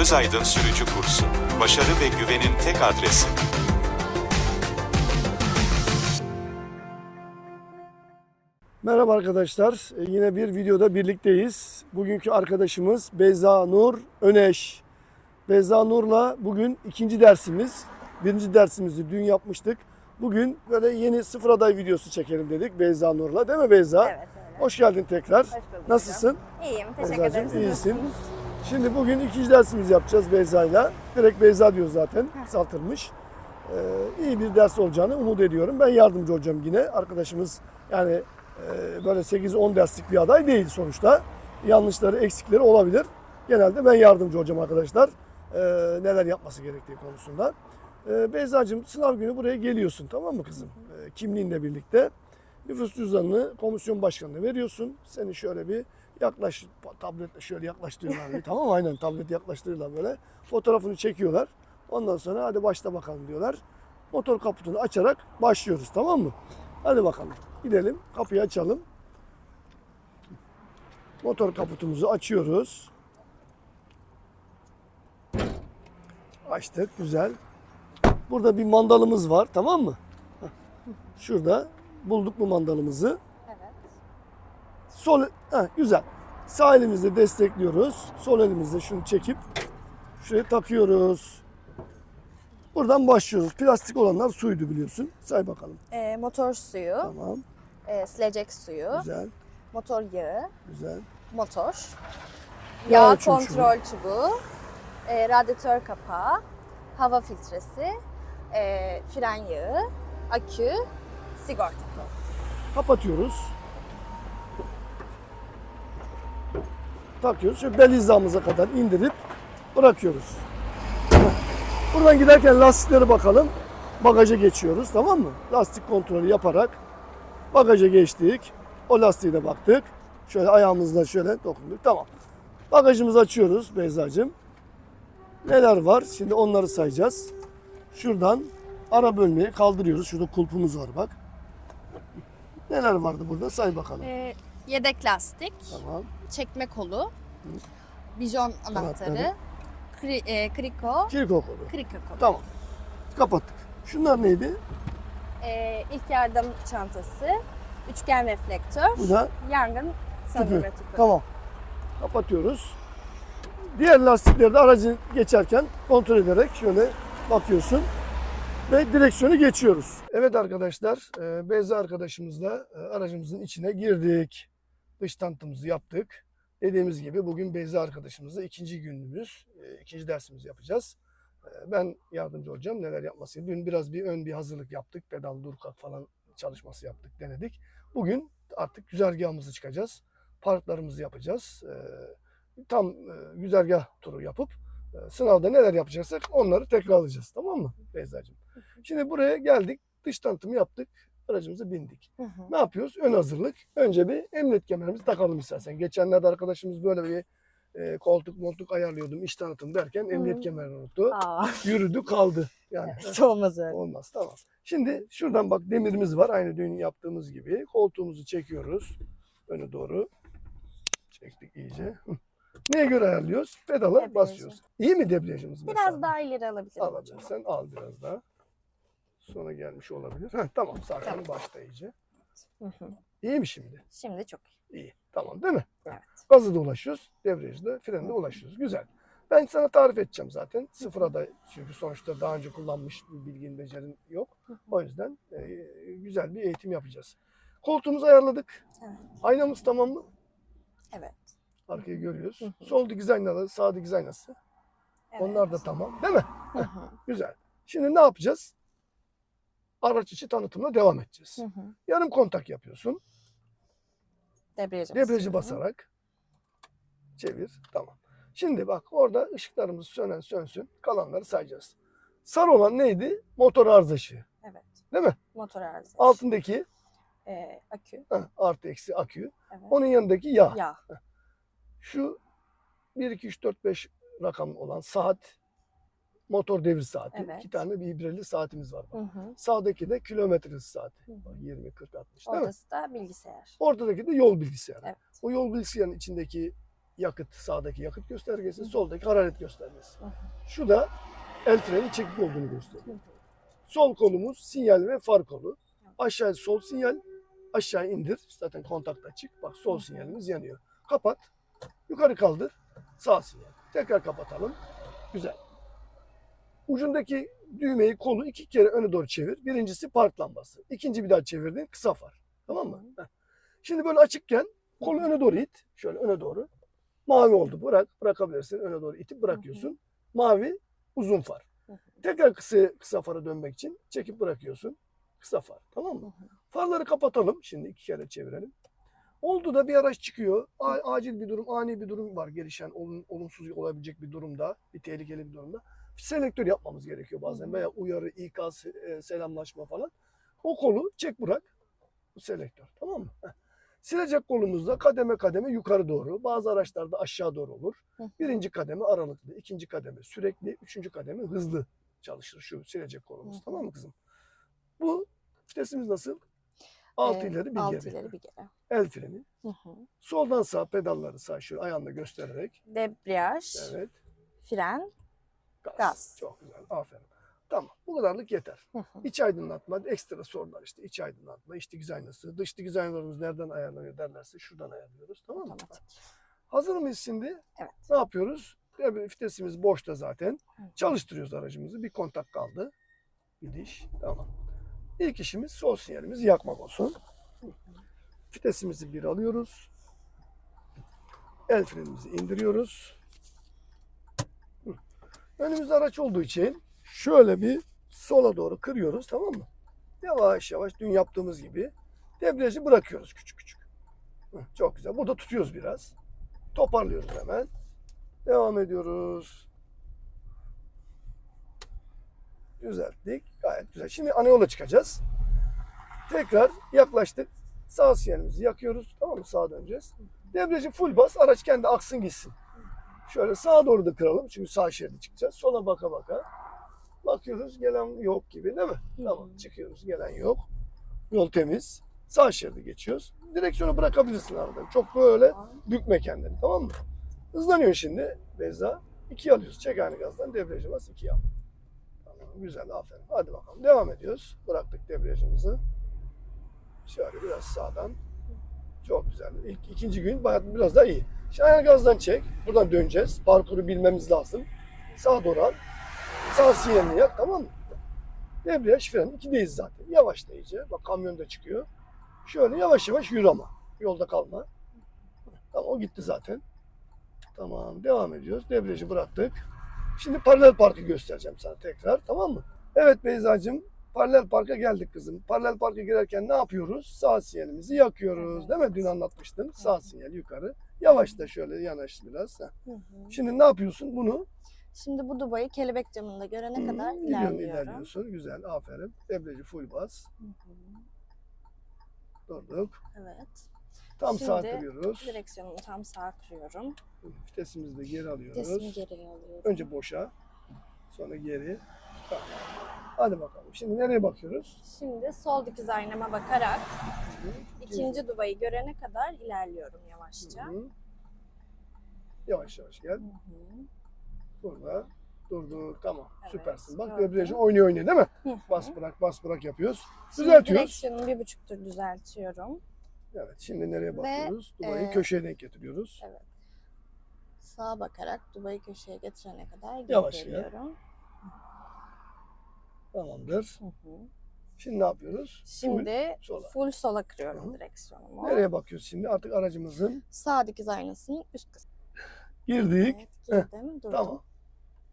Özaydın Sürücü Kursu. Başarı ve güvenin tek adresi. Merhaba arkadaşlar. Ee, Yine bir videoda birlikteyiz. Bugünkü arkadaşımız Beyza Nur Öneş. Beyza Nur'la bugün ikinci dersimiz. Birinci dersimizi dün yapmıştık. Bugün böyle yeni sıfır aday videosu çekelim dedik Beyza Nur'la. Değil mi Beyza? Evet öyle. Hoş geldin tekrar. Hoş bulduk Nasılsın? İyiyim, teşekkür Beyzacığım, ederim. Siz iyisin. nasılsınız? Şimdi bugün ikinci dersimizi yapacağız Beyza'yla. Direkt Beyza diyor zaten. Kısaltılmış. Ee, iyi bir ders olacağını umut ediyorum. Ben yardımcı olacağım yine. Arkadaşımız yani e, böyle 8-10 derslik bir aday değil sonuçta. Yanlışları, eksikleri olabilir. Genelde ben yardımcı olacağım arkadaşlar. Ee, neler yapması gerektiği konusunda. Ee, Beyza'cığım sınav günü buraya geliyorsun tamam mı kızım? Ee, kimliğinle birlikte. Nüfus cüzdanını komisyon başkanına veriyorsun. Seni şöyle bir yaklaş, tabletle şöyle yaklaştırıyorlar. tamam? Aynen tablet yaklaştırıyorlar böyle. Fotoğrafını çekiyorlar. Ondan sonra hadi başla bakalım diyorlar. Motor kaputunu açarak başlıyoruz tamam mı? Hadi bakalım. Gidelim kapıyı açalım. Motor kaputumuzu açıyoruz. Açtık güzel. Burada bir mandalımız var tamam mı? Şurada bulduk mu mandalımızı? Evet. Sol ha, güzel. Sağ elimizle destekliyoruz. Sol elimizle şunu çekip şuraya takıyoruz. Buradan başlıyoruz. Plastik olanlar suydu biliyorsun. Say bakalım. Ee, motor suyu, Tamam. e, silecek suyu, Güzel. motor yağı, Güzel. motor, Yağ yağ ölçüm kontrol çubuğu, e, radyatör kapağı, hava filtresi, e, fren yağı, akü, sigorta. Kapatıyoruz. Takıyoruz. Şöyle bel hizamıza kadar indirip bırakıyoruz. Buradan giderken lastikleri bakalım. Bagaja geçiyoruz tamam mı? Lastik kontrolü yaparak bagaja geçtik. O lastiğe de baktık. Şöyle ayağımızla şöyle dokunduk. Tamam. Bagajımızı açıyoruz Beyza'cığım. Neler var? Şimdi onları sayacağız. Şuradan ara bölmeyi kaldırıyoruz. Şurada kulpumuz var bak. Neler vardı burada? Say bakalım. E, yedek lastik, Tamam. çekme kolu, bijon Anahtarı. anahtarı, kri, e, kriko, Kirko kolu. kriko kolu. Tamam. Kapattık. Şunlar neydi? E, ilk yardım çantası, üçgen reflektör, Bu da yangın söndürme tüpü. tüpü. Tamam. Kapatıyoruz. Diğer lastikleri de aracın geçerken kontrol ederek şöyle bakıyorsun ve direksiyonu geçiyoruz. Evet arkadaşlar, e, Beyza arkadaşımızla e, aracımızın içine girdik. Dış tanıtımımızı yaptık. Dediğimiz gibi bugün Beyza arkadaşımızla ikinci günümüz, e, ikinci dersimizi yapacağız. E, Ben yardımcı olacağım neler yapması. Dün biraz bir ön bir hazırlık yaptık. Pedal dur kalk falan çalışması yaptık, denedik. Bugün artık güzergahımızı çıkacağız. Parklarımızı yapacağız. E, Tam güzergah turu yapıp sınavda neler yapacaksak onları tekrarlayacağız. Tamam mı Beyza'cığım? Şimdi buraya geldik. Dış tanıtımı yaptık. Aracımıza bindik. Hı hı. Ne yapıyoruz? Ön hazırlık. Önce bir emniyet kemerimizi takalım istersen. Geçenlerde arkadaşımız böyle bir e, koltuk moltuk ayarlıyordum, iş tanıtım derken emniyet kemerini unuttu. Aa, Yürüdü kaldı. Yani evet, olmaz öyle. olmaz tamam. Şimdi şuradan bak demirimiz var. Aynı dün yaptığımız gibi. Koltuğumuzu çekiyoruz. Öne doğru. Çektik iyice. Neye göre ayarlıyoruz? Pedala Debriyajı. basıyoruz. İyi mi debriyajımız mesela? Biraz daha ileri alabilirim. Alabilirsen al biraz daha. Sonra gelmiş olabilir. Heh, tamam sakin Tamam. başla iyice. Hı hı. İyi mi şimdi? Şimdi çok iyi. İyi. Tamam değil mi? Evet. Gazı da ulaşıyoruz. Debriyajda, frende Hı. ulaşıyoruz. Güzel. Ben sana tarif edeceğim zaten. Sıfıra da çünkü sonuçta daha önce kullanmış bir bilgin, becerin yok. O yüzden e, güzel bir eğitim yapacağız. Koltuğumuzu ayarladık. Evet. Aynamız tamam mı? Evet. Arkayı görüyoruz. Hı hı. Sol dikiz aynaları, sağ dikiz aynası. evet. Onlar da tamam. Değil mi? Hı hı. Güzel. Şimdi ne yapacağız? Araç içi tanıtımla devam edeceğiz. Hı hı. Yarım kontak yapıyorsun. Debriyajı Debriyajı basarak çevir. Tamam. Şimdi bak orada ışıklarımız sönen sönsün. Kalanları sayacağız. Sarı olan neydi? Motor arıza ışığı. Evet. Değil mi? Motor arızası. Altındaki Ee, akü. heh, artı eksi akü. Evet. Onun yanındaki yağ. Yağ. Şu 1, 2, 3, 4, 5 rakam olan saat motor devir saati. Evet. İki tane bir ibreli saatimiz var. Hı Bak. hı. Sağdaki de kilometre saati. Hı hı. Bak 20, 40, 60 değil mi? Orası da bilgisayar. Ortadaki de yol bilgisayarı. Evet. O yol bilgisayarının içindeki yakıt sağdaki yakıt göstergesi, soldaki hararet göstergesi. Hı hı. Şu da el freni çekik olduğunu gösteriyor. Sol kolumuz sinyal ve far kolu. Aşağı sol sinyal, aşağı indir. Zaten kontakta açık. Bak sol sinyalimiz yanıyor. Kapat. Yukarı kaldır. Sağ sinyal. Tekrar kapatalım. Güzel. Ucundaki düğmeyi kolu iki kere öne doğru çevir. Birincisi park lambası. İkinci bir daha çevirdin kısa far. Tamam mı? Heh. Şimdi böyle açıkken kolu öne doğru it. Şöyle öne doğru. Mavi oldu. Bırak. Bırakabilirsin. Öne doğru itip bırakıyorsun. Mavi uzun far. Tekrar kısa, kısa fara dönmek için çekip bırakıyorsun. Kısa far. Tamam mı? Farları kapatalım. Şimdi iki kere çevirelim. Oldu da bir araç çıkıyor. A- acil bir durum, ani bir durum var gelişen, olum- olumsuz olabilecek bir durumda, bir tehlikeli bir durumda. Selektör yapmamız gerekiyor bazen veya uyarı, ikaz, e, selamlaşma falan. O kolu çek bırak. Bu selektör. Tamam mı? Heh. Silecek kolumuzda kademe kademe yukarı doğru. Bazı araçlarda aşağı doğru olur. Hı. Birinci kademe aralıklı, ikinci kademe sürekli, üçüncü kademe hızlı çalışır şu silecek kolumuz. Hı. Tamam mı kızım? Bu vitesimiz nasıl? Altı ileri bir altı geri. ileri bir geri. El freni. Hı hı. Soldan sağ pedalları sağ şöyle ayağınla göstererek. Debriyaj, Evet. fren. Gaz. Gaz. Çok güzel. Aferin. Tamam. Bu kadarlık yeter. Hı hı. İç aydınlatma, ekstra sorular işte. İç aydınlatma, iç dikiz aynası. Dış dikiz aynalarımız nereden ayarlanıyor derlerse şuradan ayarlıyoruz. Tamam mı? Otomatik. Hazır mıyız şimdi? Evet. Ne yapıyoruz? Tabii Vitesimiz boşta zaten. Çalıştırıyoruz aracımızı. Bir kontak kaldı. Bir diş. Tamam. İlk işimiz sol sinyalimizi yakmak olsun. Vitesimizi bir alıyoruz. El frenimizi indiriyoruz. Önümüzde araç olduğu için şöyle bir sola doğru kırıyoruz tamam mı? Yavaş yavaş dün yaptığımız gibi debriyajı bırakıyoruz küçük küçük. Çok güzel. Burada tutuyoruz biraz. Toparlıyoruz hemen. Devam ediyoruz. Düzelttik. Gayet güzel. Şimdi ana yola çıkacağız. Tekrar yaklaştık. Sağ sinyalimizi yakıyoruz. Tamam mı? Sağa döneceğiz. Debriyajı full bas. Araç kendi aksın gitsin. Şöyle sağa doğru da kıralım. Çünkü sağ şeride çıkacağız. Sola baka baka. Bakıyoruz gelen yok gibi değil mi? Tamam çıkıyoruz gelen yok. Yol temiz. Sağ şeride geçiyoruz. Direksiyonu bırakabilirsin aradan. Çok böyle bükme kendini tamam mı? Hızlanıyor şimdi Beyza. İkiye alıyoruz. Çek aynı gazdan debriyajı bas ikiye al. Güzel aferin. Hadi bakalım devam ediyoruz. Bıraktık debriyajımızı. Şöyle biraz sağdan. Çok güzel. İlk, ikinci gün bayağı biraz daha iyi. Şimdi aynı gazdan çek. Buradan döneceğiz. Parkuru bilmemiz lazım. Sağa doğru. Sağ sinyalini yak tamam mı? Debriyaj fren. ikideyiz zaten. Yavaşla iyice. Bak kamyon da çıkıyor. Şöyle yavaş yavaş yürü ama. Yolda kalma. Tamam o gitti zaten. Tamam devam ediyoruz. Debriyajı bıraktık. Şimdi paralel parkı göstereceğim sana tekrar tamam mı? Evet Beyza'cığım paralel parka geldik kızım. Paralel parka girerken ne yapıyoruz? Sağ sinyalimizi yakıyoruz. Değil mi? Dün anlatmıştın. Sağ sinyal yukarı. Yavaş da şöyle yanaş biraz. Heh. Şimdi ne yapıyorsun? Bunu Şimdi bu dubayı kelebek camında görene Hı, kadar gidiyorsun, ilerliyorum. ilerliyorsun. Güzel. Aferin. Debriyajı full bas. Hı hı. Durduk. Evet. Tam sağ Şimdi kırıyoruz. Direksiyonumu tam sağa kırıyorum. Vitesimizi de geri alıyoruz. Vitesimi geriye alıyorum. Önce boşa. Sonra geri. Tamam. Hadi bakalım. Şimdi nereye bakıyoruz? Şimdi sol dikiz aynama bakarak ikinci dubayı görene kadar ilerliyorum yavaşça. Hı hı. Yavaş yavaş gel. Hı hı. Burada. Durduk. Tamam. Evet, Süpersin. Bak debriyajı oynuyor oynuyor değil mi? Hı hı. Bas bırak bas bırak yapıyoruz. Şimdi Düzeltiyoruz. direksiyonu bir buçuk tur düzeltiyorum. Evet. Şimdi nereye bakıyoruz? Dubayı e, köşeye denk getiriyoruz. Sağa bakarak dubayı köşeye getirene kadar Yavaş gel. geliyorum. Tamamdır. Hı hı. Şimdi ne yapıyoruz? Şimdi sola. full sola kırıyorum Hı direksiyonumu. Nereye bakıyoruz şimdi? Artık aracımızın Sağ dikiz aynasının üst kısmı. girdik. Evet, girdim, durdum. Tamam.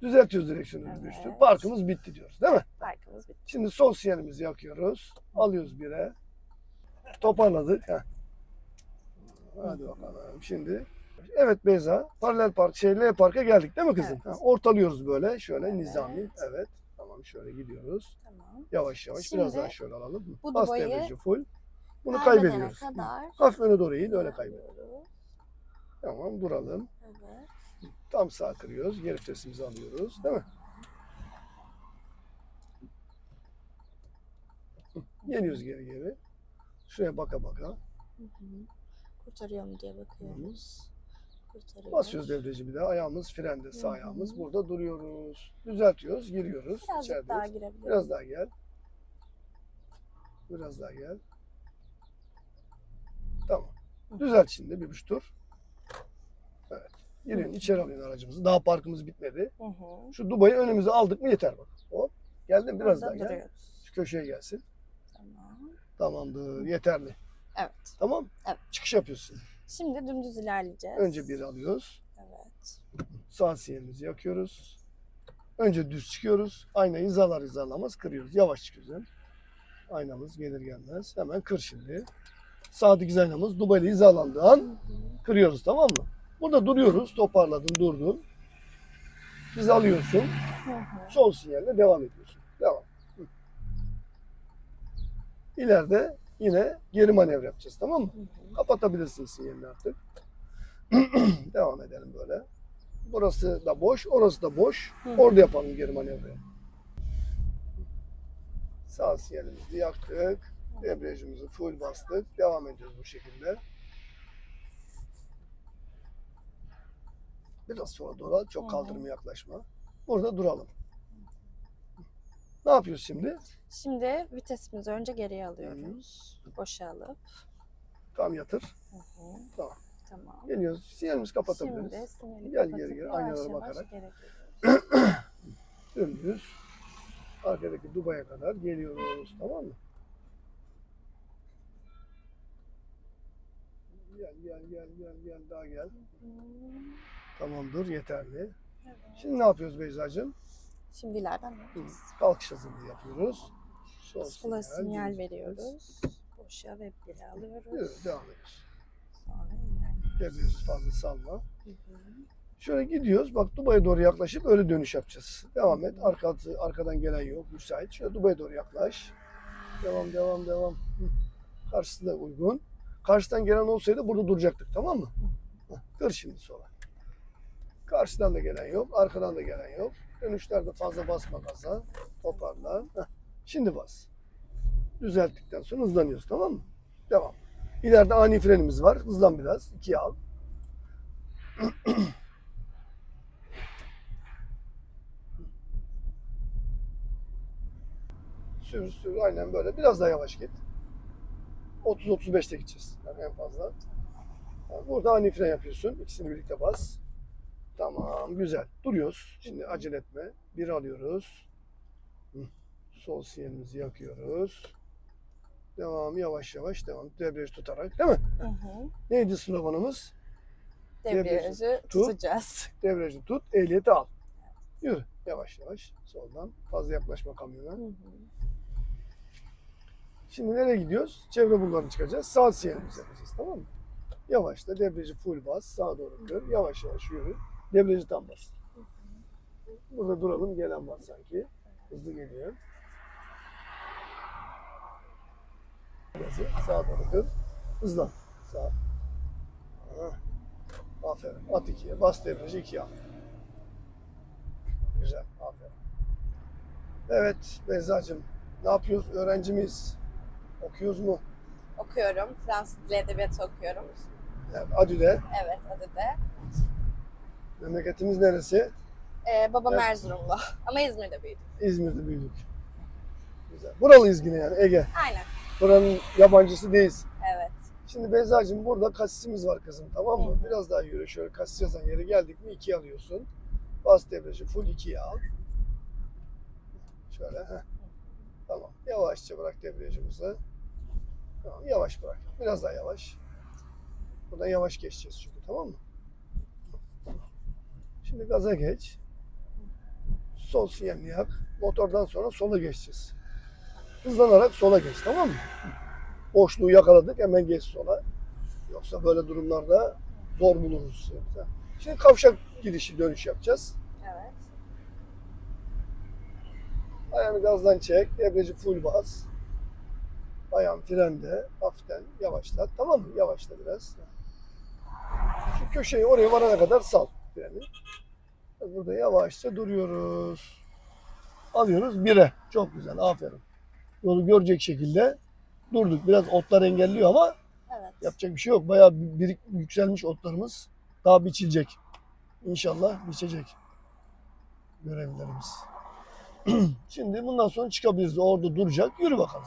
Düzeltiyoruz direksiyonu Evet. düştü. Parkımız bitti diyoruz değil mi? Parkımız bitti. Şimdi sol sinyalimizi yakıyoruz. Alıyoruz bire. Toparladık. Heh. Hadi bakalım. Şimdi evet Beyza paralel park şey L parka geldik değil mi kızım? Evet. Ha, ortalıyoruz böyle şöyle Evet. nizami. Evet. Tamam şöyle gidiyoruz. Tamam. Yavaş yavaş Şimdi biraz daha şöyle alalım. bu Bas devreci full. Bunu kaybediyoruz. kadar Hafif öne doğru eğil öyle kaybediyoruz. Tamam duralım. Evet. Tam sağ kırıyoruz. Geri vitesimizi alıyoruz. Değil mi? Geliyoruz geri geri. Şuraya baka baka. Hı hı. Kurtarıyor mu diye bakıyoruz. Kurtarıyoruz. Basıyoruz devreci bir daha. Ayağımız frende, sağ Hı hı. ayağımız. Burada duruyoruz. Düzeltiyoruz, giriyoruz. İçerideyiz. daha girebiliriz. Biraz daha gel. Biraz daha gel. Tamam. Düzelt şimdi bir buçuk tur. Evet. Girin içeri alın aracımızı. Daha parkımız bitmedi. Hı hı. Şu Dubai'yi önümüze aldık mı yeter bak. Hop. Geldin biraz Orada daha gel. duruyoruz. Şu köşeye gelsin. Tamam. Tamamdır. Yeterli. Evet. Tamam. Evet. Çıkış yapıyorsun. Şimdi dümdüz ilerleyeceğiz. Önce bir alıyoruz. Evet. Sağ sinyalimizi yakıyoruz. Önce düz çıkıyoruz. Aynayı hizalar hizalamaz kırıyoruz. Yavaş çıkıyoruz. hem. Aynamız gelir gelmez. Hemen kır şimdi. Sağ dikiz aynamız Dubai'li hizalandığı an kırıyoruz tamam mı? Burada duruyoruz. Toparladın durdun. Biz alıyorsun. Hı hı. Sol sinyalle devam ediyorsun. Devam. İleride yine geri manevra yapacağız tamam mı? Hı hı. Kapatabilirsin sinyalini artık. Devam edelim böyle. Burası da boş, orası da boş. Hı. Orada yapalım geri manevrayı. Sağ sinyalimizi yaktık. Debriyajımızı full bastık. Devam ediyoruz bu şekilde. Biraz sonra doğru. Çok Hı. kaldırıma yaklaşma. Burada duralım. Ne yapıyoruz şimdi? Şimdi vitesimizi önce geriye alıyoruz. Boşa alıp. Tam yatır. Hı hı. Tamam. Tamam. Geliyoruz. Sinyalimizi kapatabiliriz. Şimdi sinyali Gel geri geri, aynalara bakarak. dümdüz arkadaki Dubai'ye kadar geliyoruz tamam mı? Gel gel gel gel gel daha gel. Tamamdır yeterli. Evet. Şimdi ne yapıyoruz Beyza'cığım? Şimdi ileriden Hı, yapacağız. Kalkış hazırlığı yapıyoruz. Sol Sola sinyal veriyoruz. Boşa ve biri alıyoruz. Yürü, devam ediyoruz. Sonra ilerliyoruz. Debriyajı fazla salma. Hı hı. Şöyle gidiyoruz. Bak Dubai'ye doğru yaklaşıp öyle dönüş yapacağız. Devam et. Arkası, arkadan gelen yok. Müsait. Şöyle Dubai'ye doğru yaklaş. Devam, devam, devam. Karşısı da uygun. Karşıdan gelen olsaydı burada duracaktık. Tamam mı? Kır şimdi sola. Karşıdan da gelen yok. Arkadan da gelen yok. Dönüşlerde fazla basma gaza. Toparla. Şimdi bas. Düzelttikten sonra hızlanıyoruz. Tamam mı? Devam. İleride ani frenimiz var. Hızlan biraz. İkiye al. Sür sür aynen böyle. Biraz daha yavaş git. 30-35'te gideceğiz. Yani en fazla. Yani burada ani fren yapıyorsun. İkisini birlikte bas. Tamam güzel. Duruyoruz. Şimdi acele etme. Bir alıyoruz. Sol sinyalimizi yakıyoruz. Devam yavaş yavaş devam. Debriyaj tutarak değil mi? Hı hı. Neydi sloganımız? Debriyajı tut. tutacağız. Debriyajı tut, ehliyeti al. Yürü yavaş yavaş soldan. Fazla yaklaşma kamyona. Hı hı. Şimdi nereye gidiyoruz? Çevre bulvarına çıkacağız. Sağ sinyalimizi yapacağız tamam mı? Yavaşla debriyajı full bas. Sağa doğru kır. Yavaş yavaş yürü. Debriyajı tam bas. Burada duralım. Gelen var sanki. Hızlı geliyor. Gazı sağa kır. Hızlan. Sağ. Aferin. At ikiye. Bas debriyajı ikiye al. Güzel. Aferin. Evet Beyza'cığım. Ne yapıyoruz? Öğrenci miyiz? Okuyoruz mu? Okuyorum. Fransız dili edebiyatı okuyorum. Yani Adü'de. Evet adı da. Memleketimiz neresi? Ee, babam Evet. Erzurumlu. Ama İzmir'de büyüdüm. İzmir'de büyüdük. Güzel. Buralıyız yine yani Ege. Aynen. Buranın yabancısı değiliz. Evet. Şimdi Beyza'cığım burada kasisimiz var kızım tamam mı? Hı. Biraz daha yürü. Şöyle kasis yazan yere geldik mi ikiye alıyorsun. Bas debriyajı full ikiye al. Şöyle. Heh. Tamam. Yavaşça bırak debriyajımızı. Tamam. Yavaş bırak. Biraz daha yavaş. Buradan yavaş geçeceğiz çünkü tamam mı? Şimdi gaza geç. Sol sinyalini yak. Motordan sonra sola geçeceğiz. Hızlanarak sola geç tamam mı? Boşluğu yakaladık hemen geç sola. Yoksa böyle durumlarda zor buluruz. Şimdi kavşak girişi dönüş yapacağız. Evet. Ayağını gazdan çek, debriyajı full bas. Ayağın frende, hafiften yavaşlat. Tamam mı? Yavaşla biraz. Şu köşeyi oraya varana kadar sal freni. Burada yavaşça duruyoruz. Alıyoruz bire. Çok güzel, aferin. Yolu görecek şekilde durduk. Biraz otlar engelliyor ama Evet. yapacak bir şey yok. Bayağı bir- birik, yükselmiş otlarımız. Daha biçilecek. İnşallah biçecek görevlilerimiz. Şimdi bundan sonra çıkabiliriz. Orada duracak. Yürü bakalım.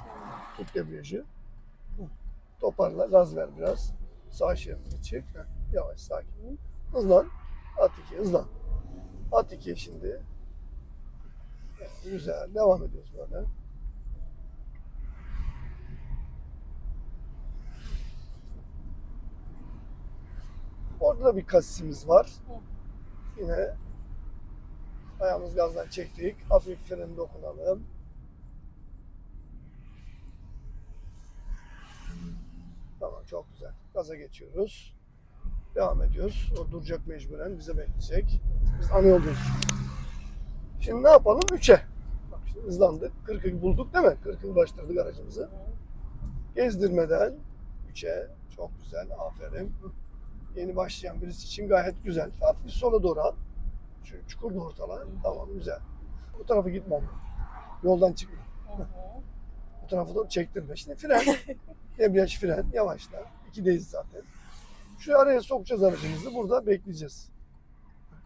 Tut debriyajı. Toparla. Gaz ver biraz. Sağ şeridine. Heh, Yavaş sakin. Hızlan. At iki. Hızlan. At iki şimdi. Güzel. Devam ediyoruz böyle. Orada da bir kasisimiz var. Yine ayağımız gazdan çektik. Hafif freni dokunalım. Tamam çok güzel. Gaza geçiyoruz. Devam ediyoruz. O duracak mecburen. Bize bekleyecek. Biz ana yoldayız. Şimdi ne yapalım? 3'e. Bak şimdi hızlandık. 40'ı bulduk değil mi? 40'ı ulaştırdık aracımızı. Gezdirmeden 3'e. Çok güzel. Aferin. Yeni başlayan birisi için gayet güzel. Hafif sola doğru al. Şu çukur da ortala. Tamam güzel. Bu tarafa gitmem. Yoldan çıkma. Bu tarafa doğru çektirme. Şimdi fren. Debriyaj fren. Yavaşla. İkideyiz zaten. Şu araya sokacağız aracımızı. Burada bekleyeceğiz.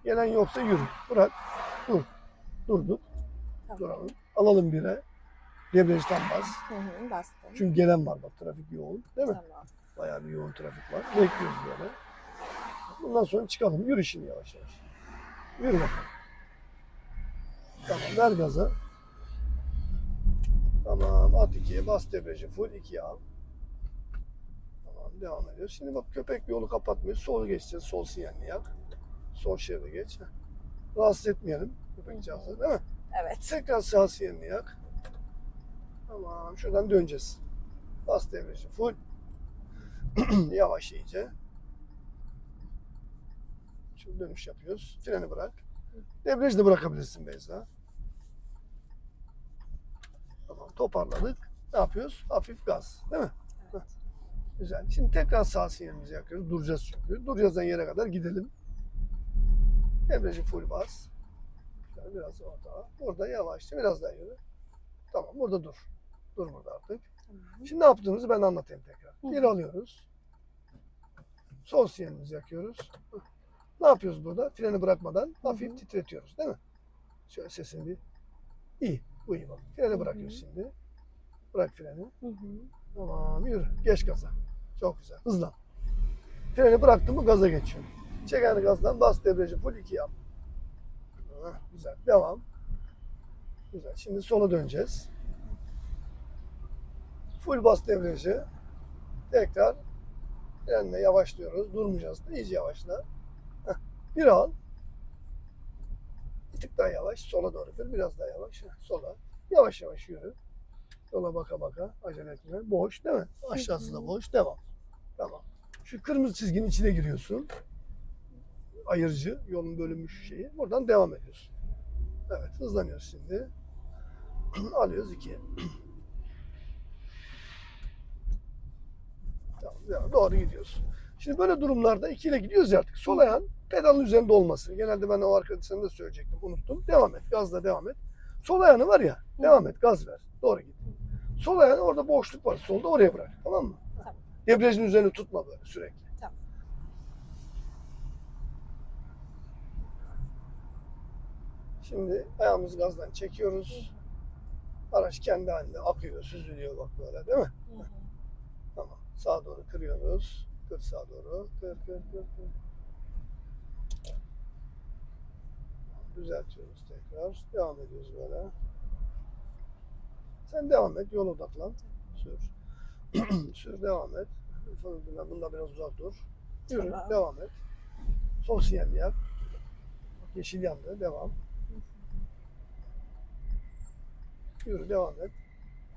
Gelen yoksa yürü. Bırak. Dur. Durduk. Tamam. Duralım. Alalım bire. Debriyajdan bas. Hı hı, bastım. Çünkü gelen var bak trafik yoğun. Değil mi? Tamam. Bayağı bir yoğun trafik var. Bekliyoruz böyle. Bundan sonra çıkalım. Yürü şimdi yavaş yavaş. Yürü bakalım. Tamam ver gaza. Tamam at ikiye bas debriyajı full ikiye al. Devam ediyoruz. Şimdi bak köpek yolu kapatmıyor. Sol geçeceğiz. Sol sinyalini yak. Sol şeride geç. Rahatsız etmeyelim köpek cihazı değil mi? Evet. Tekrar sağ sinyalini yak. Tamam şuradan döneceğiz. Bas devreci full. Yavaş iyice. Şimdi dönüş yapıyoruz. Freni bırak. Debriyajı da bırakabilirsin Beyza. Tamam toparladık. Ne yapıyoruz? Hafif gaz. Değil mi? Güzel. Şimdi tekrar sağ sinyalimizi yakıyoruz. Duracağız çünkü. Duracağız yere kadar gidelim. Debriyajı full bas. Şöyle biraz orta. Burada yavaşça biraz daha yürü. Tamam burada dur. Dur burada artık. Şimdi ne yaptığımızı ben anlatayım tekrar. Geri alıyoruz. Sol sinyalimizi yakıyoruz. Hı. Ne yapıyoruz burada? Freni bırakmadan hafif hı. titretiyoruz değil mi? Şöyle sesini bir. İyi. Bu iyi bak. Freni bırakıyoruz şimdi. Bırak freni. Hı hı. Tamam yürü. Geç gaza. Çok güzel. Hızlan. Freni bıraktın mı gaza geçiyorsun. Çek ayağını gazdan bas debriyajı full 2 yap. Güzel. Devam. Güzel. Şimdi sola döneceğiz. Full bas debriyajı. Tekrar frenle yavaşlıyoruz. Durmayacağız da iyice yavaşla. Heh, Bir al. Bir tık daha yavaş. Sola doğru bir. Biraz daha yavaş. Heh, Sola. Yavaş yavaş yürü. Yola baka baka. Acele etme. Boş değil mi? Aşağısı da boş. Devam. Tamam. Şu kırmızı çizginin içine giriyorsun. Ayırıcı. Yolun bölünmüş şeyi. Buradan devam ediyorsun. Evet. Hızlanıyoruz şimdi. Alıyoruz ikiye. Tamam. Doğru gidiyorsun. Şimdi böyle durumlarda ikiyle gidiyoruz ya artık. Sol ayağın pedalın üzerinde olması. Genelde ben o arkadaşına da söyleyecektim. Unuttum. Devam et. Gazla devam et. Sol ayağını var ya. Devam et. Gaz ver. Doğru git. Sol ayağını orada boşluk var. Solda oraya bırak. Tamam mı? Debriyajın üzerine tutma böyle sürekli. Tamam. Şimdi ayağımızı gazdan çekiyoruz. Araç kendi halinde akıyor, süzülüyor bak böyle değil mi? Hı hı. Tamam. Sağa doğru kırıyoruz. Kır sağa doğru. Kır kır kır kır. Düzeltiyoruz tekrar. Devam ediyoruz böyle. Sen devam et. Yol odaklan. Sür. Sür devam et. Fırıldadan Bunda biraz uzak dur. Yürü. Tamam. Devam et. Yap. Bak Yeşil yandı. Devam. Yürü devam et.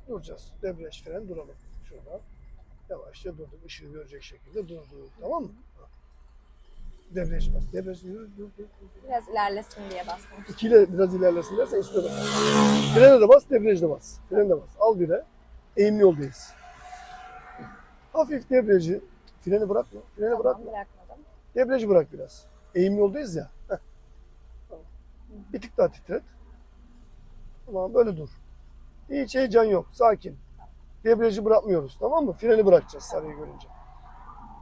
Duracağız. Debriyaj fren duralım. Şurada. Yavaşça durduk. Işığı görecek şekilde durduk. Tamam mı? Debriyaj bas. Debriyaj yürü. Dur, dur. Biraz ilerlesin diye basmıştım. İkiyle biraz ilerlesin dersen üstüne bas. Frene de bas, debriyaj de bas. Frene de bas. Al bire. Eğimli yoldayız. Hafif debriyajı. Freni bırakma. Freni Tamam bırakma. bırakmadım. Debriyajı bırak biraz. Eğimli yoldayız ya. Heh. Bir tık daha titret. Tamam böyle dur. Hiç heyecan yok. Sakin. Debriyajı bırakmıyoruz. Tamam mı? Freni bırakacağız sarıyı görünce.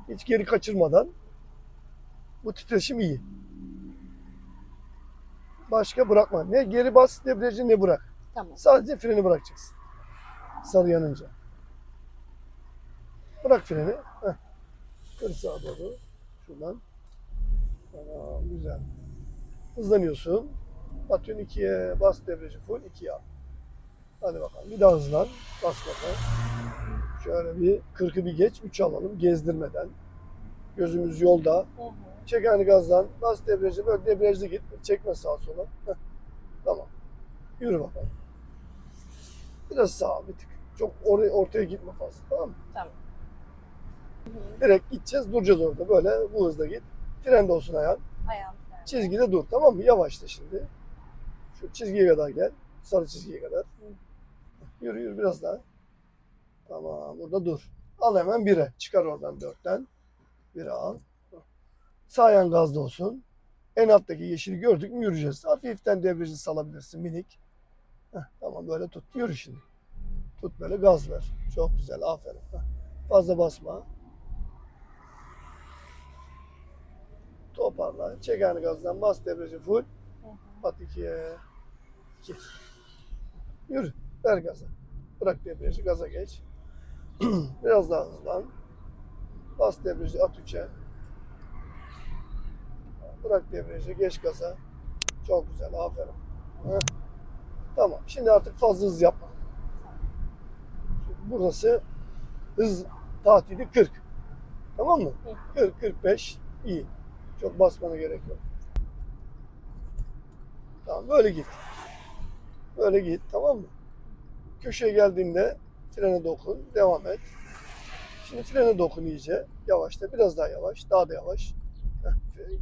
Hiç geri kaçırmadan Bu titreşim iyi. Başka bırakma. Ne geri bas debriyajı ne bırak. Tamam. Sadece freni bırakacaksın. Sarı yanınca. Bırak freni. Heh. Kır sağa doğru. Şuradan. Tamam güzel. Hızlanıyorsun. Atıyorsun ikiye bas debriyajı full ikiye al. Hadi bakalım. Bir daha hızlan. Bas bakalım. Şöyle bir 40'ı bir geç. 3 alalım gezdirmeden. Gözümüz yolda. Çek aynı gazdan. Bas debriyajı. Böyle debriyajlı git. Çekme sağa sola. Tamam. Yürü bakalım. Biraz sağa bir tık. Çok oraya, ortaya gitme fazla. Tamam mı? Tamam. Direkt gideceğiz. Duracağız orada. Böyle bu hızda git. Frende olsun ayağın. Ayağım? Çizgide dur. Tamam mı? Yavaşla şimdi. Şu çizgiye kadar gel. Sarı çizgiye kadar. Yürü yürü biraz daha. Tamam. Burada dur. Al hemen bire. Çıkar oradan dörtten. Bire al. Sağ ayağın gazda olsun. En alttaki yeşili gördük mü yürüyeceğiz. Hafiften debriyajı salabilirsin minik. Heh, tamam böyle tut. Yürü şimdi. Tut böyle gaz ver. Çok güzel. Aferin. Heh. Fazla basma. Toparla. Çek aynı gazdan. Bas debriyajı full. At ikiye. İki. Yürü. Ver gaza. Bırak debriyajı. Gaza geç. Biraz daha hızlan. Bas debriyajı. At üçe. Bırak debriyajı. Geç gaza. Çok güzel. Aferin. Heh. Tamam. Şimdi artık fazla hız yapma. Burası hız tatili 40. Tamam mı? 40 45 iyi. Çok basmana gerek yok. Tamam böyle git. Böyle git tamam mı? Köşeye geldiğinde frene dokun, devam et. Şimdi frene dokun iyice. Yavaşla, biraz daha yavaş, daha da yavaş.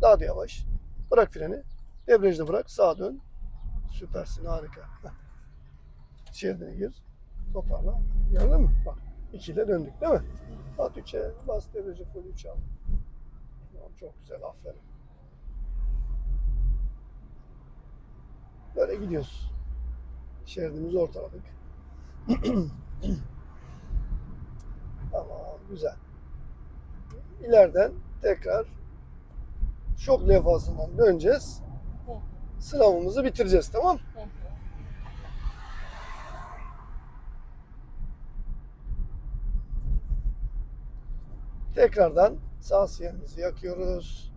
Daha da yavaş. Bırak freni. Debriyajı da bırak, sağa dön. Süpersin, harika. Şeridine gir. Toparla. Gördün mü? Bak, ikiyle döndük değil mi? At üçe, bas debriyajı full üç al. Tamam, çok güzel, aferin. Böyle gidiyoruz. Şeridimizi ortaladık. tamam, güzel. İleriden tekrar şok levhasından döneceğiz. Sınavımızı bitireceğiz, tamam? Hı hı. Tekrardan sağ sinyalimizi yakıyoruz.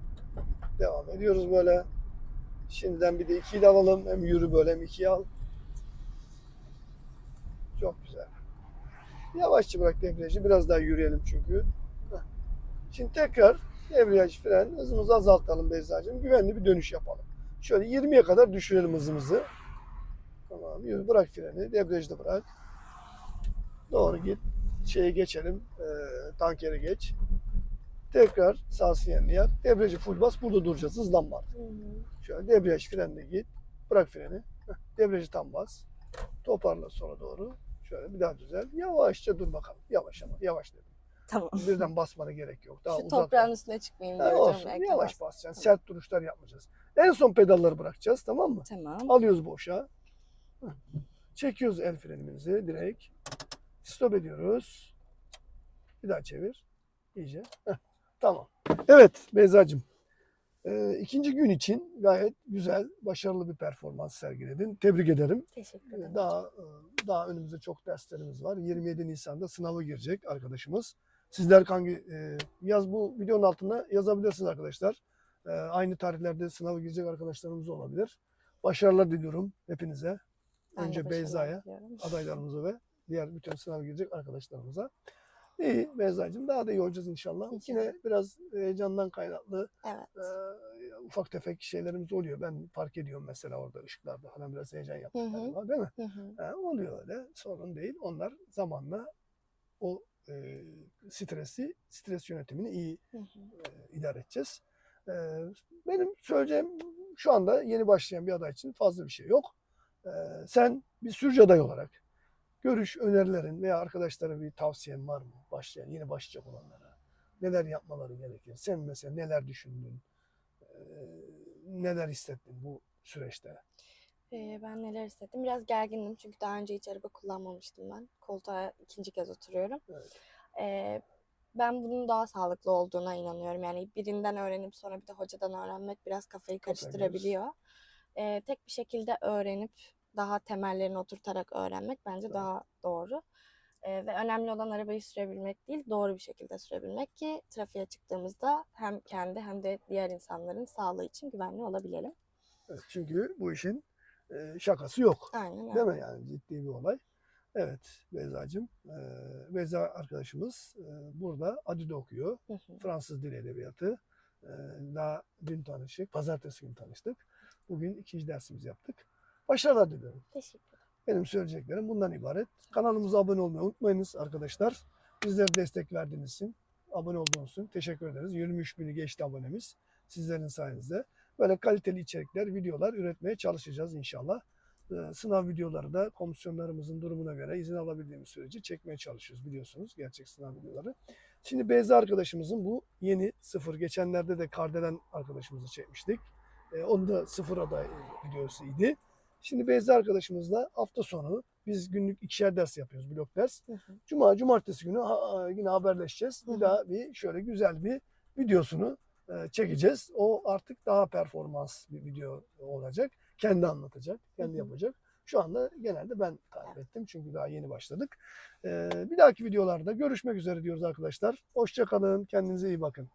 Devam ediyoruz böyle. Şimdiden bir de ikiyi de alalım. Hem yürü böyle hem ikiyi al. Çok güzel. Yavaşça bırak debriyajı. Biraz daha yürüyelim çünkü. Şimdi tekrar debriyaj fren hızımızı azaltalım Beyza'cığım. Güvenli bir dönüş yapalım. Şöyle 20'ye kadar düşürelim hızımızı. Tamam yürü bırak freni. Debriyajı da bırak. Doğru git. Şeye geçelim. E, tankere geç. Tekrar sağ sinyalini yak. Debriyajı full bas. Burada duracağız. Hızlanma artık. Hı hı. Şöyle debriyaj frenle git. Bırak freni. Debriyajı tam bas. Toparla sola doğru. Şöyle bir daha düzel. Yavaşça dur bakalım. Yavaş ama. Yavaş dedim. Tamam. Birden basmana gerek yok. Daha Şu uzatma. toprağın üstüne çıkmayayım diye hocam. olsun. belki Yavaş bas- basacaksın. Sert duruşlar yapmayacağız. En son pedalları bırakacağız. Tamam mı? Tamam. Alıyoruz boşa. Çekiyoruz el frenimizi direkt. Stop ediyoruz. Bir daha çevir. İyice. Heh. Tamam. Evet Beyza'cığım. Ee, ikinci gün için gayet güzel, başarılı bir performans sergiledin. Tebrik ederim. Teşekkür ederim. Daha e, daha önümüzde çok derslerimiz var. 27 Nisan'da sınava girecek arkadaşımız. Sizler hangi e, yaz bu videonun altına yazabilirsiniz arkadaşlar. E, aynı tarihlerde sınava girecek arkadaşlarımız olabilir. Başarılar diliyorum hepinize. Önce Beyza'ya, adaylarımıza ve diğer bütün sınava girecek arkadaşlarımıza. İyi Beyza'cığım daha da iyi olacağız inşallah. İnşallah. Yine biraz heyecandan kaynaklı Evet. e, ufak tefek şeylerimiz oluyor. Ben fark ediyorum mesela orada ışıklarda falan biraz heyecan yaptık galiba değil mi? Hı hı. Ha, oluyor öyle. Sorun değil. Onlar zamanla o e, stresi, stres yönetimini iyi Hı hı. e, idare edeceğiz. E, benim söyleyeceğim şu anda yeni başlayan bir aday için fazla bir şey yok. E, sen bir sürücü aday olarak görüş, önerilerin veya arkadaşlara bir tavsiyen var mı? Başlayan, yeni başlayacak olanlara. Neler yapmaları gerekir? Sen mesela neler düşündün? Neler hissettin bu süreçte? Ee, ben neler hissettim? Biraz gergindim çünkü daha önce hiç araba kullanmamıştım ben. Koltuğa ikinci kez oturuyorum. Evet. Ee, Ben bunun daha sağlıklı olduğuna inanıyorum. Yani birinden öğrenip sonra bir de hocadan öğrenmek biraz kafayı Kafayı karıştırabiliyor. Ee, tek bir şekilde öğrenip daha temellerini oturtarak öğrenmek bence Evet. daha doğru. Ee, ve önemli olan arabayı sürebilmek değil, doğru bir şekilde sürebilmek ki trafiğe çıktığımızda hem kendi hem de diğer insanların sağlığı için güvenli olabilelim. Evet, çünkü bu işin e, şakası yok. Aynen öyle. Değil mi yani ciddi bir olay. Evet Beyza'cığım. E, Beyza arkadaşımız e, burada Adi'de okuyor. Hı hı. Fransız Dil Edebiyatı. E, daha dün tanıştık. Pazartesi günü tanıştık. Bugün ikinci dersimizi yaptık. Başarılar diliyorum. Teşekkür. Benim söyleyeceklerim bundan ibaret. Kanalımıza abone olmayı unutmayınız arkadaşlar. Bizlere destek verdiğiniz için, abone olduğunuz için teşekkür ederiz. 23 bini geçti abonemiz. Sizlerin sayenizde. Böyle kaliteli içerikler, videolar üretmeye çalışacağız inşallah. Ee, Sınav videoları da komisyonlarımızın durumuna göre izin alabildiğimiz sürece çekmeye çalışıyoruz biliyorsunuz gerçek sınav videoları. Şimdi Beyza arkadaşımızın bu yeni sıfır. Geçenlerde de Kardelen arkadaşımızı çekmiştik. Ee, Onun da sıfır aday videosu idi. Şimdi Beyza arkadaşımızla hafta sonu biz günlük ikişer ders yapıyoruz, blok ders. Hı hı. Cuma, cumartesi günü ha- yine haberleşeceğiz. Hı Bir hı. daha bir şöyle güzel bir videosunu e, çekeceğiz. O artık daha performans bir video olacak. Kendi anlatacak, kendi Hı hı. yapacak. Şu anda genelde ben takip ettim çünkü daha yeni başladık. Ee, bir dahaki videolarda görüşmek üzere diyoruz arkadaşlar. Hoşça kalın, kendinize iyi bakın.